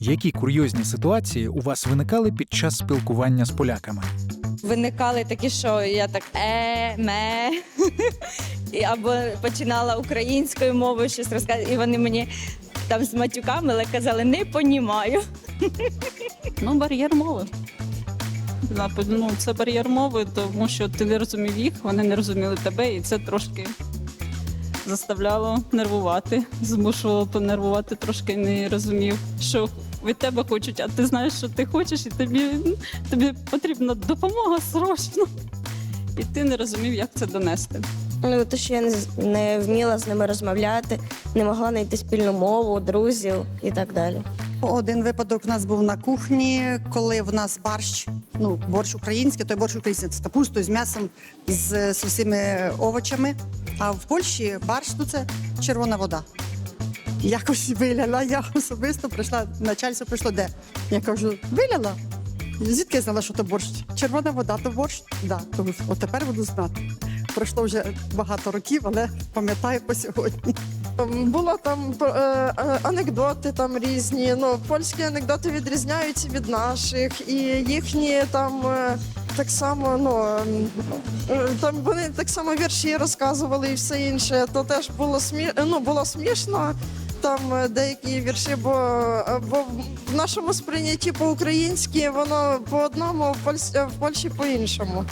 Які курйозні ситуації у вас виникали під час спілкування з поляками? Виникали такі, що я так е, ме. І Або починала українською мовою щось розказувати, і вони мені там з матюками але казали, не понімаю. Ну, бар'єр мови. Ну, це бар'єр мови, тому що ти не розумів їх, вони не розуміли тебе, і це трошки заставляло нервувати, змушувало понервувати, трошки не розумів, що від тебе хочуть, а ти знаєш, що ти хочеш, і тобі, тобі потрібна допомога срочно. І ти не розумів, як це донести. Ну, то, що я не, не вміла з ними розмовляти, не могла знайти спільну мову, друзів і так далі. Один випадок у нас був на кухні, коли в нас борщ, ну борщ український, той борщ український з капустою, з м'ясом, з, з усіми овочами. А в Польщі борщ ну, це червона вода. Якось виляла, я особисто прийшла, начальство прийшло де. Я кажу, виляла. Звідки я знала, що то борщ? Червона вода, то борщ? Да, то от тепер буду знати. Пройшло вже багато років, але пам'ятаю по сьогодні. Було там е, е, анекдоти там різні. Ну, польські анекдоти відрізняються від наших, і їхні там е, так само, ну е, там вони так само вірші розказували і все інше. То теж було смі... ну, було смішно. Там е, деякі вірші, бо, е, бо в нашому сприйнятті по-українськи воно по одному, в Польщі по іншому.